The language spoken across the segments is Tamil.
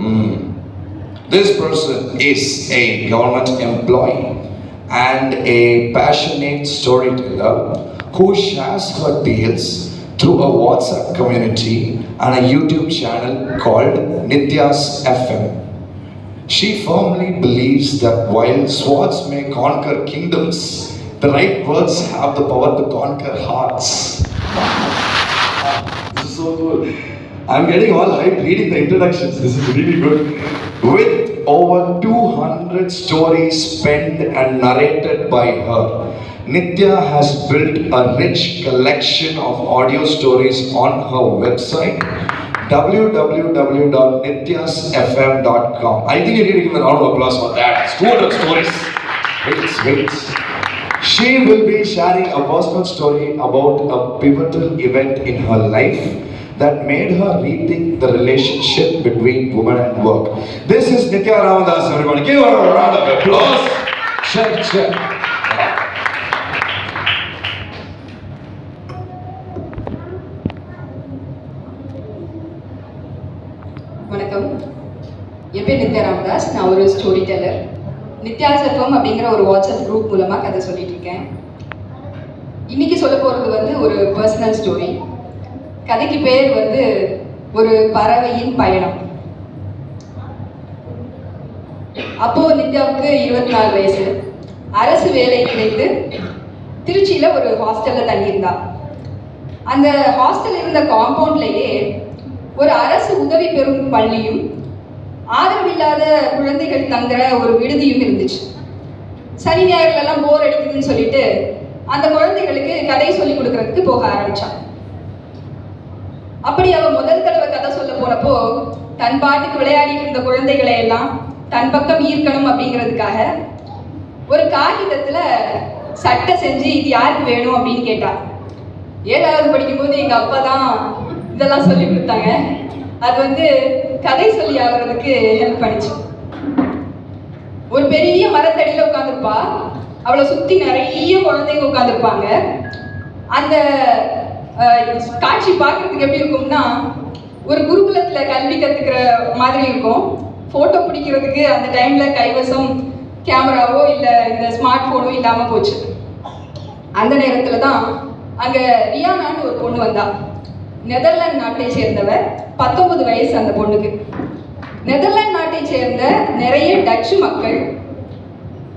Hmm. This person is a government employee and a passionate storyteller who shares her tales through a WhatsApp community and a YouTube channel called Nitya's FM. She firmly believes that while swords may conquer kingdoms, the right words have the power to conquer hearts. This is so cool. I'm getting all hyped reading the introductions. This is really good. With over 200 stories penned and narrated by her, Nitya has built a rich collection of audio stories on her website www.nityasfm.com. I think you need to give a round of applause for that. 200 stories. Wait, wait. She will be sharing a personal story about a pivotal event in her life that made her rethink the relationship between woman and work. This is Nitya Ramadas, everyone. Give her a round of applause. Check, check. வணக்கம் என் பேர் நித்யா ராமதாஸ் நான் ஒரு ஸ்டோரி டெல்லர் நித்யாஸ் எஃப்எம் அப்படிங்கிற ஒரு வாட்ஸ்அப் குரூப் மூலமாக கதை சொல்லிட்டு இருக்கேன் இன்னைக்கு சொல்ல போகிறது வந்து ஒரு பர்சனல் ஸ்டோரி கதைக்கு பேர் வந்து ஒரு பறவையின் பயணம். அப்போ நித்யாவுக்கு இருபத்தி நாலு வயசு. அரசு வேலை கிடைத்து திருச்சியில் ஒரு ஹாஸ்டலில் தங்கியிருந்தா. அந்த ஹாஸ்டல் இருந்த காம்பவுண்ட்லேயே ஒரு அரசு உதவி பெறும் பள்ளியும் ஆதரவில்லாத குழந்தைகள் தங்குற ஒரு விடுதியும் இருந்துச்சு. சனி ஞாயிறுலலாம் போர் அடிக்குதுன்னு சொல்லிட்டு அந்த குழந்தைகளுக்கு கதை சொல்லி கொடுக்கறதுக்கு போக ஆரம்பிச்சான். அப்படி அவ முதல் தடவை கதை சொல்ல போனப்போ தன் பாட்டுக்கு விளையாடிட்டு இருந்த குழந்தைகளை எல்லாம் தன் பக்கம் ஈர்க்கணும் அப்படிங்கிறதுக்காக ஒரு காகிதத்துல சட்டை செஞ்சு இது யாருக்கு வேணும்? அப்படின்னு கேட்டா. ஏழாவது படிக்கும்போது எங்க அப்பா தான் இதெல்லாம் சொல்லி கொடுத்தாங்க. அது வந்து கதை சொல்லி ஆகுறதுக்கு ஹெல்ப் பண்ணிச்சு. ஒரு பெரிய மரத்தடியில உட்காந்துருப்பா அவளை சுத்தி நிறைய குழந்தைங்க உட்காந்துருப்பாங்க அந்த காட்சி பார்க்கறதுக்கு எப்படி இருக்கும்னா ஒரு குருகுலத்தில் கல்வி கற்றுக்கிற மாதிரி இருக்கும். ஃபோட்டோ பிடிக்கிறதுக்கு அந்த டைமில் கைவசம் கேமராவோ இல்லை இந்த ஸ்மார்ட் ஃபோனோ இல்லாமல் போச்சு. அந்த நேரத்தில் தான் அங்கே ரியானான்னு ஒரு பொண்ணு வந்தா. நெதர்லாந்து நாட்டை சேர்ந்தவர் பத்தொன்பது வயசு அந்த பொண்ணுக்கு. நெதர்லாந்து நாட்டை சேர்ந்த நிறைய டச்சு மக்கள்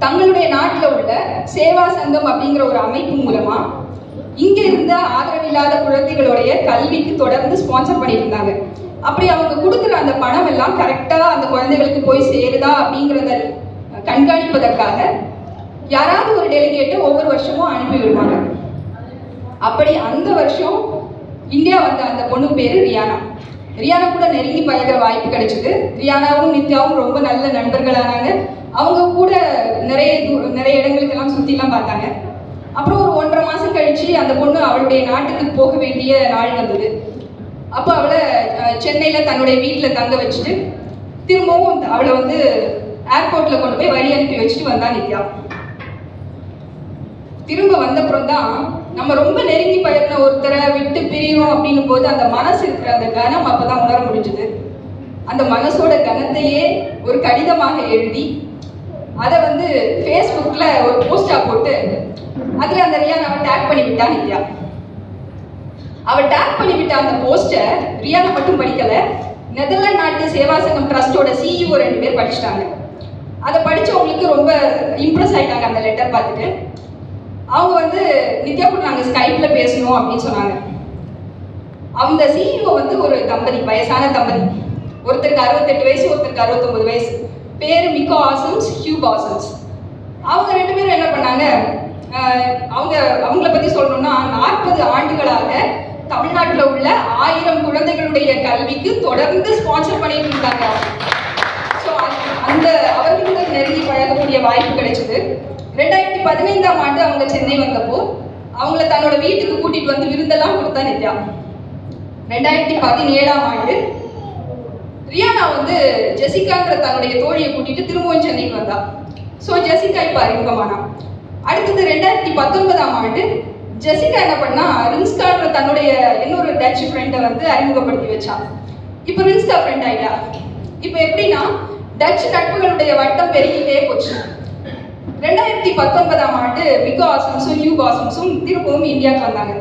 தங்களுடைய நாட்டில் உள்ள சேவா சங்கம் அப்படிங்கிற ஒரு அமைப்பு மூலமாக இங்க இருந்த ஆதரவில்லாத குழந்தைகளுடைய கல்விக்கு தொடர்ந்து ஸ்பான்சர் பண்ணிட்டு இருந்தாங்க அப்படி அவங்க கொடுக்குற அந்த பணம் எல்லாம் கரெக்டா அந்த குழந்தைகளுக்கு போய் சேருதா அப்படிங்கிறத கண்காணிப்பதற்காக யாராவது ஒரு டெலிகேட்டை ஒவ்வொரு வருஷமும் அனுப்பி விடுவாங்க. அப்படி அந்த வருஷம் இந்தியா வந்த அந்த பொண்ணு பேரு ரியானா. ரியானா கூட நெருங்கி பழகுற வாய்ப்பு கிடைச்சிது. ரியானாவும் நித்யாவும் ரொம்ப நல்ல நண்பர்களானாங்க. அவங்க கூட நிறைய தூ- நிறைய இடங்களுக்கெல்லாம் சுற்றிலாம் பார்த்தாங்க. அப்புறம் ஒரு ஒன்றரை மாசம் கழிச்சு அந்த பொண்ணு அவளுடைய நாட்டுக்கு போக வேண்டிய நாள் வந்தது. அப்போ அவளை சென்னையில் சென்னையில தன்னுடைய வீட்டில் தங்க வச்சுட்டு திரும்பவும் அவளை வந்து ஏர்போர்ட்ல கொண்டு போய் வழி அனுப்பி வச்சுட்டு வந்தா நித்யா. திரும்ப வந்தப்புறம் தான் நம்ம ரொம்ப நெருங்கி பழகின ஒருத்தரை விட்டு பிரியும் அப்படின்னும் போது அந்த மனசு இருக்கிற அந்த கனம் அப்பதான் உணர முடிஞ்சது. அந்த மனசோட கனத்தையே ஒரு கடிதமாக எழுதி அதை வந்து ஃபேஸ்புக்கில் ஒரு போஸ்டா போட்டு அதில் அந்த ரியான் அவன் டேக் பண்ணி விட்டா நித்யா. அவள் டேக் பண்ணி விட்ட அந்த போஸ்டர் ரியானா மட்டும் படிக்கலை. நெதர்லாந்து நாட்டு சேவா சங்கம் ட்ரஸ்டோட சிஇஓ ரெண்டு பேர் படிச்சிட்டாங்க. அதை படித்தவங்களுக்கு ரொம்ப இம்ப்ரெஸ் ஆகிட்டாங்க அந்த லெட்டர் பார்த்துட்டு. அவங்க வந்து நித்யா கூட நாங்கள் ஸ்கைப்பில் பேசணும் அப்படின்னு சொன்னாங்க. அந்த சிஇஓ வந்து ஒரு தம்பதி வயசான தம்பதி. ஒருத்தருக்கு அறுபத்தெட்டு வயசு ஒருத்தருக்கு அறுபத்தொம்பது வயசு. பேர் மிக்கோ ஆசம்ஸ் ஹியூப் ஆசம்ஸ் அவங்க ரெண்டு பேரும் என்ன பண்ணாங்க? அவங்க அவங்கள பத்தி சொல்லணும்னா நாற்பது ஆண்டுகளாக தமிழ்நாட்டில் உள்ள ஆயிரம் குழந்தைகளுடைய கல்விக்கு தொடர்ந்து ஸ்பான்சர் பண்ணிட்டு இருந்தாங்க. ஸோ அந்த அவர்களுடன் நெருங்கி பழகக்கூடிய வாய்ப்பு கிடைச்சது. ரெண்டாயிரத்தி பதினைந்தாம் ஆண்டு அவங்க சென்னை வந்தப்போ அவங்கள தன்னோட வீட்டுக்கு கூட்டிட்டு வந்து விருந்தெல்லாம் கொடுத்தா நித்யா. ரெண்டாயிரத்தி பதினேழாம் ஆண்டு ரியானா வந்து ஜெசிகாங்கிற தன்னுடைய தோழியை கூட்டிட்டு திரும்பவும் சென்னைக்கு வந்தா. ஸோ ஜெசிகா இப்போ அறிமுகமானா. அடுத்தது ரெண்டாயிரத்தி பத்தொன்பதாம் ஆண்டு ஜெசிகா என்ன பண்ணா ரின்ஸ்கான்ற தன்னுடைய இன்னொரு டச் ஃப்ரெண்டை வந்து அறிமுகப்படுத்தி வச்சா. இப்போ ரின்ஸ்கா ஃப்ரெண்ட் ஆயிட்டா. இப்போ எப்படின்னா டச்சு நட்புகளுடைய வட்டம் பெருகிட்டே போச்சு. ரெண்டாயிரத்தி பத்தொன்பதாம் ஆண்டு மிகோ ஆசம்ஸும் ஹியூ ஆசம்ஸும் திரும்பவும் இந்தியாவுக்கு வந்தாங்க.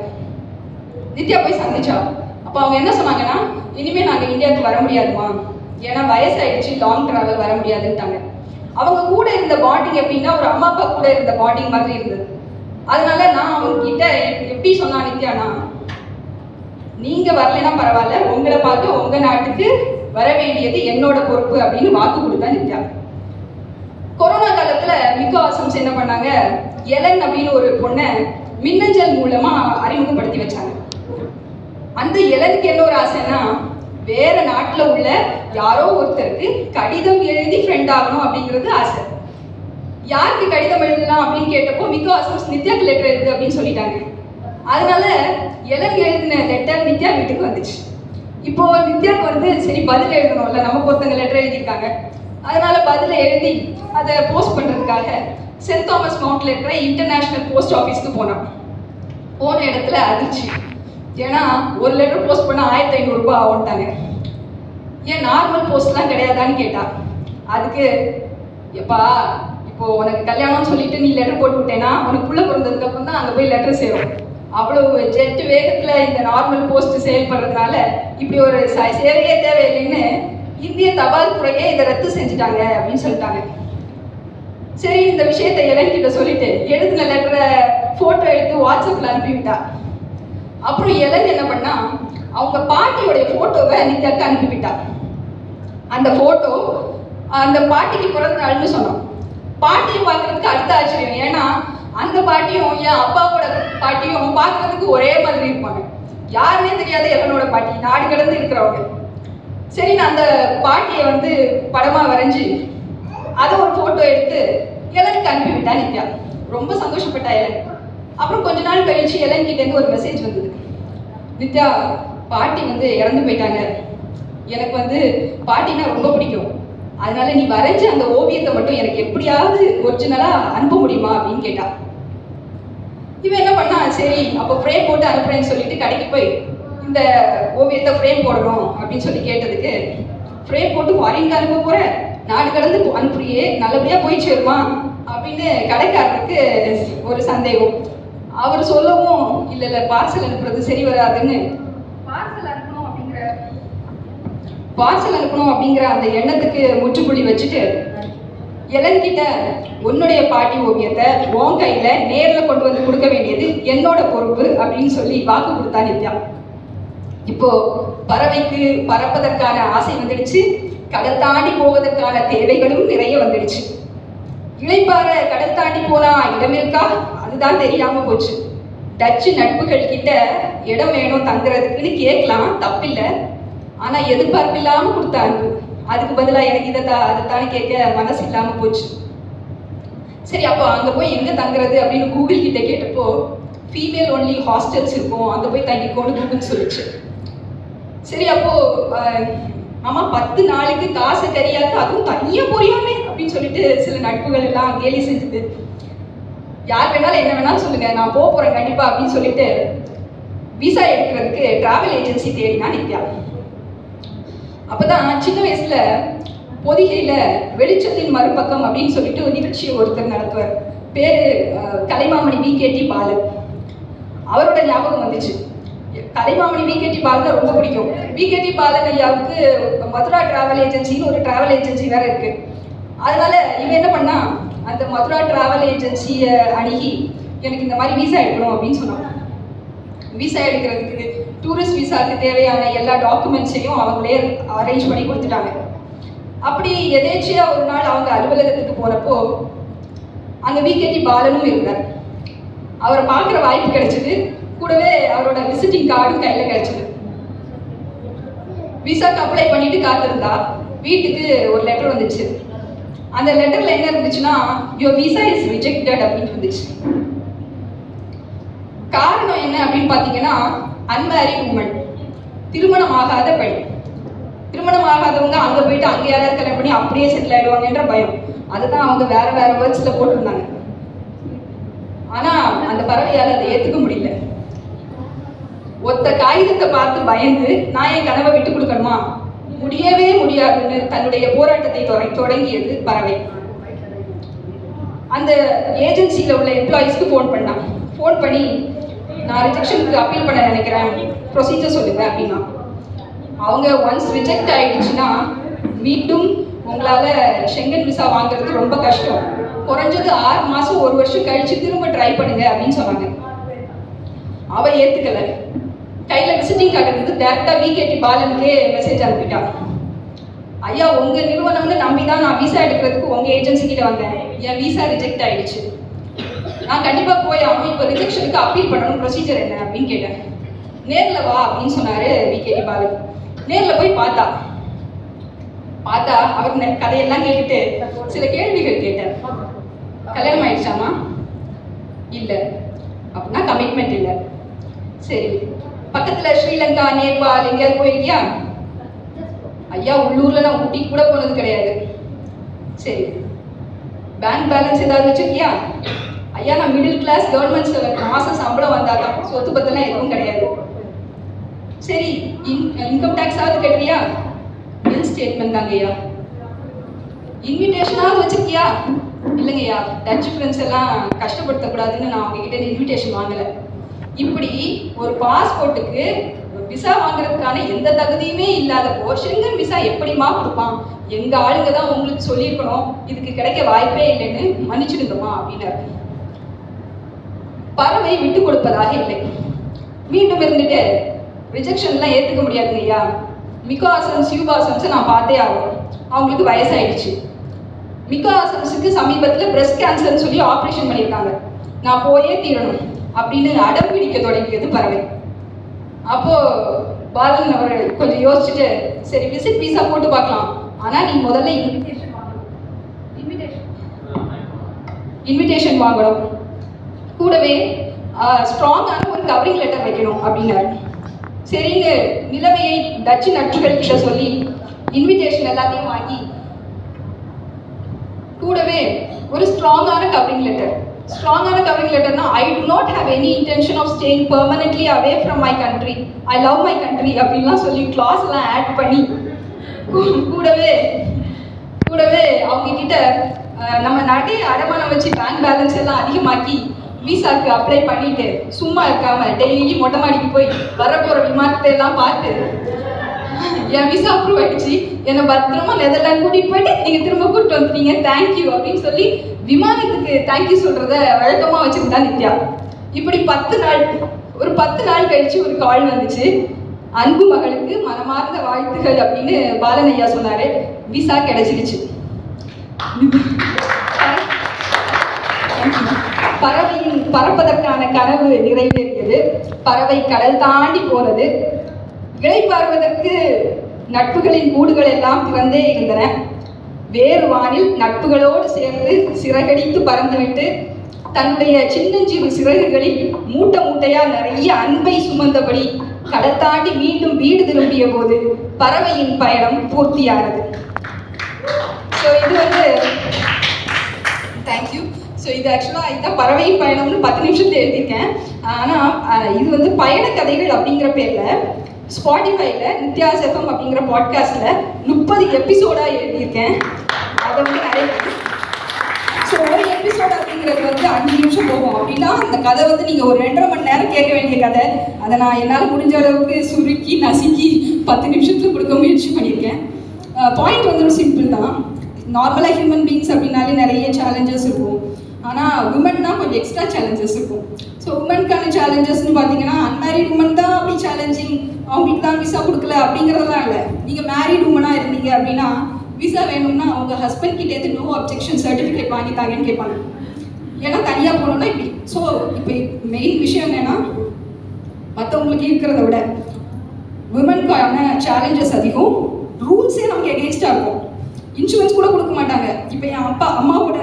நித்யா போய் சந்திச்சா. அப்போ அவங்க என்ன சொன்னாங்கன்னா இனிமே நாங்கள் இந்தியாவுக்கு வர முடியாதுமா ஏன்னா வயசாயிடுச்சு லாங் ட்ராவல் வர முடியாதுன்ட்டாங்க. அவங்க கூட இருந்த பாண்டிங் எப்படின்னா ஒரு அம்மா அப்பா கூட இருந்த பாண்டிங் மாதிரி இருந்தது. அதனால நான் அவங்க கிட்ட எப்படி சொன்னா நித்யானா நீங்க வரலைன்னா பரவாயில்ல உங்களை பார்த்து உங்க நாட்டுக்கு வர வேண்டியது என்னோட பொறுப்பு அப்படின்னு வாக்கு கொடுத்தா நித்யா. கொரோனா காலத்துல மிக்க ஆசம்ஸ் என்ன பண்ணாங்க? எலன் அப்படின்னு ஒரு பொண்ணை மின்னஞ்சல் மூலமா அறிமுகப்படுத்தி வச்சாங்க. அந்த எலனுக்கு என்ன ஒரு ஆசைன்னா வேற நாட்டில் உள்ள யாரோ ஒருத்தருக்கு கடிதம் எழுதி ஃப்ரெண்ட் ஆகணும் அப்படிங்கிறது ஆசை. யாருக்கு கடிதம் எழுதலாம் அப்படின்னு கேட்டப்போ மிக்கோ அசோஸ் நித்யாக்கு லெட்டர் எழுது அப்படின்னு சொல்லிட்டாங்க. அதனால எலன் எழுதின லெட்டர் நித்யா வீட்டுக்கு வந்துச்சு. இப்போ நித்யாக்கு வந்து சரி பதில் எழுதணும்ல நமக்கு ஒருத்தங்க லெட்டர் எழுதியிருக்காங்க. அதனால பதில எழுதி அதை போஸ்ட் பண்ணுறதுக்காக சென்ட் தாமஸ் மவுண்ட்ல இருக்கிற இன்டர்நேஷனல் போஸ்ட் ஆஃபீஸ்க்கு போனான். போன இடத்துல அதிர்ச்சி. ஏன்னா ஒரு லெட்டர் போஸ்ட் பண்ண ஆயிரத்தி ஐநூறுரூபா ஆகும்ட்டாங்க ஏன் நார்மல் போஸ்ட்லாம் கிடையாதான்னு கேட்டா அதுக்கு எப்பா இப்போ உனக்கு கல்யாணம்னு சொல்லிட்டு நீ லெட்டர் போட்டு விட்டேன்னா உனக்கு புள்ள பிறந்ததுக்கு அப்புறம் தான் அங்கே போய் லெட்டர் சேரும். அவ்வளவு ஜெட் வேகத்தில் இந்த நார்மல் போஸ்ட் செயல்படுறதுனால இப்படி ஒரு ச- சேவையே தேவையில்லைன்னு இந்திய தபால் துறையே இதை ரத்து செஞ்சுட்டாங்க அப்படின்னு சொல்லிட்டாங்க. சரி இந்த விஷயத்தை இளங்கிட்ட சொல்லிட்டு எழுதின லெட்டரை ஃபோட்டோ எடுத்து வாட்ஸ்அப்பில் அனுப்பிவிட்டா. அப்புறம் இளன் என்ன பண்ணா அவங்க பாட்டியோடைய போட்டோவை நித்யாக்கு அனுப்பிவிட்டா. அந்த போட்டோ அந்த பாட்டிக்கு பிறந்த நாள்னு சொன்னோம். பாட்டியை பார்க்கறதுக்கு அடுத்த ஆச்சரியம். ஏன்னா அந்த பாட்டியும் என் அப்பாவோட பாட்டியும் பார்க்கறதுக்கு ஒரே மாதிரி இருப்பாங்க. யாருன்னே தெரியாத இளனோட பாட்டி. நாடு கடந்து இருக்கிறவங்க. சரி நான் அந்த பாட்டியை வந்து படமாக வரைஞ்சி அதை ஒரு ஃபோட்டோ எடுத்து எதற்கு அனுப்பி நித்யா. ரொம்ப சந்தோஷப்பட்டா இளன் அப்புறம் கொஞ்ச நாள் கழிச்சு இளன் ஒரு மெசேஜ் வந்தது. நித்யா பாட்டி வந்து இறந்து போயிட்டாங்க. எனக்கு வந்து பாட்டினா ரொம்ப பிடிக்கும். அதனால நீ வரைஞ்ச அந்த ஓவியத்தை மட்டும் எனக்கு எப்படியாவது ஒரிஜினலா அனுப்ப முடியுமா அப்படின்னு கேட்டா. இவன் என்ன பண்ணா சரி அப்போ ஃப்ரேம் போட்டு அனுப்புறேன்னு சொல்லிட்டு கடைக்கு போய் இந்த ஓவியத்தை ஃப்ரேம் போடணும் அப்படின்னு சொல்லி கேட்டதுக்கு ஃப்ரேம் போட்டு ஃபாரின்க்கு அனுப்ப போற நாடு கடந்து அனுப்புறியே நல்லபடியா போய் சேருமா அப்படின்னு கடைக்காரருக்கு ஒரு சந்தேகம். அவர் சொல்லவும் இல்ல இல்ல பார்சல் அனுப்புறது சரி வராதுன்னு. பார்சல் அனுப்பணும் அப்படிங்கிற பார்சல் அனுப்பணும் அப்படிங்கிற அந்த எண்ணத்துக்கு முற்றுப்புள்ளி வச்சுட்டு கிட்ட உன்னுடைய பாட்டி ஓவியத்தை உன் கையில நேர்ல கொண்டு வந்து கொடுக்க வேண்டியது என்னோட பொறுப்பு அப்படின்னு சொல்லி வாக்கு கொடுத்தா நித்யா. இப்போ பறவைக்கு பறப்பதற்கான ஆசை வந்துடுச்சு. கடல் தாண்டி போவதற்கான தேவைகளும் நிறைய வந்துடுச்சு. இளைப்பாற கடல் தாண்டி போனா இடம் இருக்கா தான் தெரியாம போச்சு. டச்சு நட்புகள் கிட்ட இடம் வேணும் தங்குறதுக்குன்னு கேட்கலாம் தப்பில்லை. ஆனா எதிர்பார்ப்பு இல்லாம கொடுத்த அன்பு. அதுக்கு பதிலா எனக்கு இதை தா அதை கேட்க மனசு இல்லாம போச்சு. சரி அப்போ அங்க போய் எங்க தங்குறது அப்படின்னு கூகுள் கிட்ட கேட்டப்போ ஃபீமேல் ஒன்லி ஹாஸ்டல்ஸ் இருக்கும். அங்க போய் தங்கிக்கோன்னு கூகுள் சொல்லிச்சு. சரி அப்போ ஆமா பத்து நாளைக்கு காசு தெரியாது அதுவும் தனியா போறியாமே அப்படின்னு சொல்லிட்டு சில நட்புகள் எல்லாம் கேலி செஞ்சது. யார் வேணாலும் என்ன வேணாலும் சொல்லுங்க. நான் போக போறேன் கண்டிப்பா அப்படின்னு சொல்லிட்டு விசா எடுக்கிறதுக்கு டிராவல் ஏஜென்சி தேடினா நித்யா. அப்பதான் சின்ன வயசுல பொதிகையில வெளிச்சத்தின் மறுபக்கம் அப்படின்னு சொல்லிட்டு ஒரு நிகழ்ச்சியை ஒருத்தர் நடத்துவார். பேரு கலைமாமணி வி. கேடி பாலன் அவரோட ஞாபகம் வந்துச்சு. Kalaimamani V. K D T. ரொம்ப பிடிக்கும். வி. கேடி பாலன் ஐயாவுக்கு மதுரா டிராவல் ஏஜென்சின்னு ஒரு டிராவல் ஏஜென்சி வேற இருக்கு. அதனால இவன் என்ன பண்ணா அந்த மதுரா டிராவல் ஏஜென்சியை அணுகி எனக்கு இந்த மாதிரி விசா எடுக்கணும் அப்படின்னு சொன்னாங்க. விசா எடுக்கிறதுக்கு டூரிஸ்ட் விசாக்கு தேவையான எல்லா டாக்குமெண்ட்ஸையும் அவங்களே அரேஞ்ச் பண்ணி கொடுத்துட்டாங்க. அப்படி எதேச்சியாக ஒரு நாள் அவங்க அலுவலகத்துக்கு போனப்போ அங்கே விகேடி பாலனும் இருந்தார். அவரை பார்க்குற வாய்ப்பு கிடைச்சிது. கூடவே அவரோட விசிட்டிங் கார்டும் கையில் கிடைச்சிது. விசாக்கு அப்ளை பண்ணிட்டு காத்திருந்தா வீட்டுக்கு ஒரு லெட்டர் வந்துச்சு. அந்த லெட்டர்ல என்ன இருந்துச்சுன்னா யுவர் விசா இஸ் ரிஜெக்டட் அப்படின்னு இருந்துச்சு. காரணம் என்ன அப்படின்னு பார்த்தீங்கன்னா அன்மேரிட் உமன் திருமணம் ஆகாத பெண். திருமணம் ஆகாதவங்க அங்க போயிட்டு அங்க யாராவது கல்யாணம் பண்ணி அப்படியே செட்டில் ஆயிடுவாங்கன்ற பயம். அதுதான் அவங்க வேற வேற வேர்ட்ஸ்ல போட்டிருந்தாங்க. ஆனா அந்த பறவையால் அதை ஏத்துக்க முடியல. ஒத்த காகிதத்தை பார்த்து பயந்து நான் என் கனவை விட்டு கொடுக்கணுமா? முடியவே முடியாதுன்னு தன்னுடைய போராட்டத்தை தொடங்கியது பறவை. அந்த ஏஜென்சியில் உள்ள எம்ப்ளாயீஸ்க்கு ஃபோன் பண்ணான் ஃபோன் பண்ணி நான் ரிஜெக்ஷனுக்கு அப்பீல் பண்ண நினைக்கிறேன். ப்ரொசீஜர் சொல்லுங்க அப்படின்னா. அவங்க ஒன்ஸ் ரிஜெக்ட் ஆயிடுச்சுன்னா மீண்டும் உங்களால் ஷெங்கன் விசா வாங்குறது ரொம்ப கஷ்டம். குறைஞ்சது ஆறு மாதம் ஒரு வருஷம் கழிச்சு திரும்ப ட்ரை பண்ணுங்க அப்படின்னு சொன்னாங்க. அவ ஏத்துக்கல. கையில விசிட்டிங் கார்டு இருந்தது டேரக்டா விகேடி பாலனுக்கே மெசேஜ் அனுப்பிட்டா. ஐயா உங்க நிறுவனம்னு நம்பி தான் நான் விசா எடுக்கிறதுக்கு உங்க ஏஜென்சி கிட்ட வந்தேன். என் விசா ரிஜெக்ட் ஆயிடுச்சு. நான் கண்டிப்பா போய் ஆகும் இப்போ ரிஜெக்ஷனுக்கு அப்பீல் பண்ணணும். ப்ரொசீஜர் என்ன அப்படின்னு கேட்டேன். நேர்ல வா அப்படின்னு சொன்னாரு விகேடி பாலன். நேர்ல போய் பார்த்தா. பார்த்தா அவர் கதையெல்லாம் கேட்டுட்டு சில கேள்விகள் கேட்டார் கல்யாணம் ஆயிடுச்சாமா இல்ல. அப்படின்னா கமிட்மெண்ட் இல்லை. சரி. பக்கத்துல ஸ்ரீலங்கா நேபாள் எங்கேயாவது போயிருக்கியா? ஐயா உள்ளூர்ல நான் ஊட்டி கூட போனது கிடையாது. சரி. பேங்க் பேலன்ஸ் ஏதாவது வச்சிருக்கியா? ஐயா நான் மிடில் கிளாஸ் கவர்மெண்ட் மாசம் சம்பளம் வந்தாதான் சொத்து பத்தெல்லாம் எதுவும் கிடையாது. சரி இன்கம் டேக்ஸ் ஆகுது கட்டுறியா பில் ஸ்டேட்மெண்ட் தாங்க ஐயா. இன்விடேஷனாவது வச்சிருக்கியா? இல்லைங்கய்யா டச் ஃப்ரெண்ட்ஸ் எல்லாம் கஷ்டப்படுத்தக்கூடாதுன்னு நான் உங்ககிட்ட இன்விடேஷன் வாங்கலை. இப்படி ஒரு பாஸ்போர்ட்டுக்கு விசா வாங்குறதுக்கான எந்த தகுதியுமே இல்லாத ஷெங்கன் விசா எப்படிமா கொடுப்பான்? எங்க ஆளுங்க தான் உங்களுக்கு சொல்லியிருக்கணும். இதுக்கு கிடைக்க வாய்ப்பே இல்லைன்னு மன்னிச்சிடுங்கம்மா அப்படின்னாரு. பறவை விட்டு கொடுப்பதாக இல்லை. மீண்டும் இருந்துட்டு ரிஜெக்ஷன்லாம் ஏற்றுக்க முடியாதுங்க ஐயா. மிகோ ஆசன்ஸ் யூபாசன்ஸ் நான் பார்த்தே ஆகணும். அவங்களுக்கு வயசாயிடுச்சு. மிகோ ஆசன்ஸுக்கு சமீபத்தில் பிரஸ்ட் கேன்சர்னு சொல்லி ஆப்ரேஷன் பண்ணியிருக்காங்க. நான் போயே தீரணும். அப்படின்னு அடம் பிடிக்க தொடங்கியது பறவை. அப்போ பாலன் அவர் கொஞ்சம் யோசிச்சுட்டு சரி விசிட் விசா போட்டு பார்க்கலாம். ஆனா நீ முதல்ல இன்விடேஷன் வாங்கணும். இன்விடேஷன் இன்விடேஷன் வாங்கணும். கூடவே ஸ்ட்ராங்கான ஒரு கவரிங் லெட்டர் வைக்கணும் அப்படின்னாரு. சரின்னு நிலைமையை டச்சு நட்புகள் கிட்ட சொல்லி இன்விடேஷன் எல்லாத்தையும் வாங்கி கூடவே ஒரு ஸ்ட்ராங்கான கவரிங் லெட்டர் ஸ்ட்ராங்கான covering லெட்டர்னா I do not have any intention of staying permanently away from my country I love my country அப்படின்லாம் சொல்லி கிளாஸ்லாம் எல்லாம் ஆட் பண்ணி கூடவே கூடவே அவங்க கிட்ட நம்ம நிறைய அடமானம் வச்சு பேங்க் பேலன்ஸ் எல்லாம் அதிகமாக்கி விசாக்கு அப்ளை பண்ணிட்டு சும்மா இருக்காம டெய்லிக்கு மொட்டை மாடிக்கு போய் வரப்போற விமானத்தை எல்லாம் பார்த்து என் விசா அப்ரூவ் ஆயிடுச்சு. என்னை பத்திரமா நெதர்லாந்து கூட்டிட்டு போயிட்டு நீங்க திரும்ப கூட்டிட்டு வந்துட்டீங்க. தேங்க்யூ அப்படின்னு சொல்லி விமானத்துக்கு தேங்க்யூ சொல்றத வழக்கமா வச்சிருந்தா நித்யா. இப்படி பத்து நாள் ஒரு பத்து நாள் கழிச்சு ஒரு கால் வந்துச்சு. அன்பு மகளுக்கு மனமார்ந்த வாழ்த்துகள் அப்படின்னு பாலன் ஐயா சொன்னாரு. விசா கிடைச்சிருச்சு. பறவையின் பறப்பதற்கான கனவு நிறைவேறியது. பறவை கடல் தாண்டி போனது. இளைப்பாறுவதற்கு நட்புகளின் கூடுகள் எல்லாம் திறந்தே இருந்தன. வேறு வானில் நட்புகளோடு சேர்ந்து சிறகடித்து பறந்துவிட்டு தன்னுடைய சின்னஞ்சிறு சிறகுகளில் மூட்டை மூட்டையா நிறைய அன்பை சுமந்தபடி கடத்தாண்டி மீண்டும் வீடு திரும்பிய போது பறவையின் பயணம் பூர்த்தியானது. ஸோ இது வந்து தேங்க்யூ ஸோ இது ஆக்சுவலாக இதுதான் பறவை பயணம்னு பத்து நிமிஷத்துல எழுதியிருக்கேன். ஆனால் இது வந்து பயண கதைகள் அப்படிங்கிற பேரில். ஸ்பாட்டிஃபைல நித்யாஸ் எஃப்எம் அப்படிங்கிற பாட்காஸ்ட்டில் முப்பது எபிசோடாக எழுதியிருக்கேன். அதை வந்து நிறைய ஸோ ஒரு எபிசோட் அப்படிங்கிறது வந்து அஞ்சு நிமிஷம் போகும். அப்படின்னா அந்த கதை வந்து நீங்கள் ஒரு ரெண்டரை மணி நேரம் கேட்க வேண்டிய கதை. அதை நான் என்னால் முடிஞ்ச அளவுக்கு சுருக்கி நசுக்கி பத்து நிமிஷத்தில் கொடுக்க முயற்சி பண்ணியிருக்கேன். பாயிண்ட் வந்து சிம்பிள் தான். நார்மலாக ஹியூமன் பீங்ஸ் அப்படின்னாலே நிறைய சேலஞ்சஸ் இருக்கும். ஆனால் உமன்னா கொஞ்சம் எக்ஸ்ட்ரா சேலஞ்சஸ் இருக்கும். ஸோ உமனுக்கான சேலஞ்சஸ்னு பார்த்தீங்கன்னா அன்மேரிட் உமன் தான் அப்படி சேலஞ்சிங் அவங்களுக்கு தான் விசா கொடுக்கல அப்படிங்கிறதெல்லாம் இல்லை. நீங்கள் மேரிட் உமனாக இருந்தீங்க அப்படின்னா விசா வேணும்னா அவங்க ஹஸ்பண்ட் கிட்டேருந்து நோ அப்ஜெக்ஷன் சர்டிஃபிகேட் வாங்கித்தாங்கன்னு கேட்பாங்க. ஏன்னா தனியாக போகணுன்னா இப்படி. ஸோ இப்போ மெயின் விஷயம் என்னன்னா மற்றவங்களுக்கு இருக்கிறத விட விமனுக்கான சேலஞ்சஸ் அதிகம். ரூல்ஸே நமக்கு எகெயின்ஸ்டாக இருக்கும். இன்சூரன்ஸ் கூட கொடுக்க மாட்டாங்க. இப்போ என் அப்பா அம்மாவோட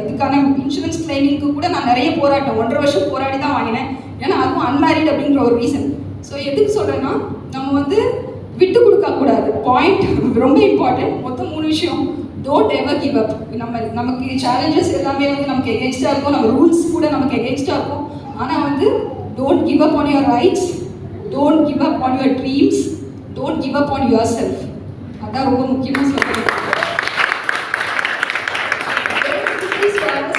இதுக்கான இன்சூரன்ஸ் கிளைமிங்க்கு கூட நான் நிறைய போராட்டம். ஒன்றரை வருஷம் போராடி தான் வாங்கினேன். ஏன்னா அதுவும் அன்மேரிட் அப்படிங்கிற ஒரு ரீசன் ஸோ எதுக்கு சொல்கிறேன்னா நம்ம வந்து விட்டு கொடுக்கக்கூடாது பாயிண்ட் ரொம்ப இம்பார்ட்டன்ட் மொத்தம் மூணு விஷயம். டோன்ட் எவர் கிவ் அப் நம்ம நமக்கு சேலஞ்சஸ் எல்லாமே வந்து நமக்கு எகென்ஸ்டாக இருக்கும். நம்ம ரூல்ஸ் கூட நமக்கு எகென்ஸ்டாக இருக்கும். ஆனால் வந்து don't give up on your rights don't give up on your dreams don't give up on yourself அதான் ரொம்ப முக்கியமாக சொல்லுங்கள்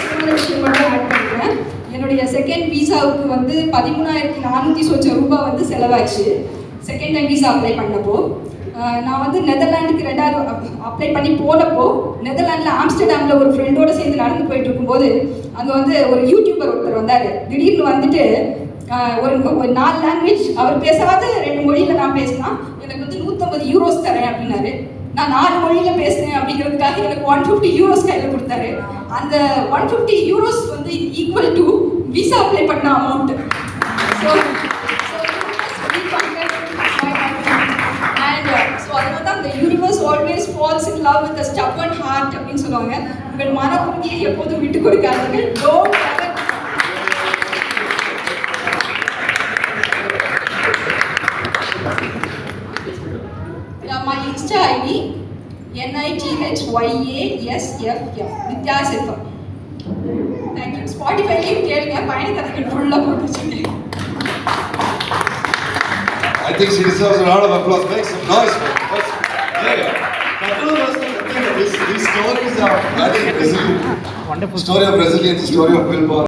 சின்ன விஷயம் மட்டும் ஆட் பண்ணுறேன் என்னுடைய செகண்ட் விசாவுக்கு வந்து பதிமூணாயிரத்தி நானூற்றி சொச்ச ரூபாய் வந்து செலவாச்சு செகண்ட் டைம் விசா அப்ளை பண்ணப்போ நான் வந்து நெதர்லாண்டுக்கு ரெண்டாவது அப்ளை பண்ணி போனப்போ நெதர்லாண்டில் ஆம்ஸ்டர்டாமில் ஒரு ஃப்ரெண்டோட சேர்ந்து நடந்து போயிட்டு இருக்கும்போது அங்கே வந்து ஒரு யூடியூபர் ஒருத்தர் வந்தார். திடீர்னு வந்துட்டு ஒரு ஒரு நாலு லாங்குவேஜ் அவர் பேசாத ரெண்டு மொழியில் நான் பேசினா எனக்கு வந்து நூற்றம்பது யூரோஸ் தரேன் அப்படின்னாரு. நான் நாலு மொழியில் பேசுனேன் அப்படிங்கிறதுக்காக எனக்கு ஒன் ஃபிஃப்டி யூரோஸ் கையில் கொடுத்தாரு. அந்த ஒன் ஃபிஃப்டி யூரோஸ் வந்து ஈக்குவல் டு விசா அப்ளை பண்ண அமௌண்ட் ஸோ அண்ட் ஸோ அதனால தான் அந்த universe always falls in love with stubborn heart அப்படின்னு சொல்லுவாங்க. உங்கள் மன உறுதியை எப்போதும் விட்டு கொடுக்காதீர்கள். Don't uh, my Insta ID N-I-T-H-Y-A-S-F-M வித்யாசிஃபம் ஸ்பாட்டிஃபைலையும் கேளுங்க பயண கதைகள் ஃபுல்லாக போட்டு வச்சுருக்கேன் I think she deserves a round of applause. Make some noise for her. Let's- Yeah. Couple of us think that this, these stories are, I think, resilient. Story of resilience, story of willpower.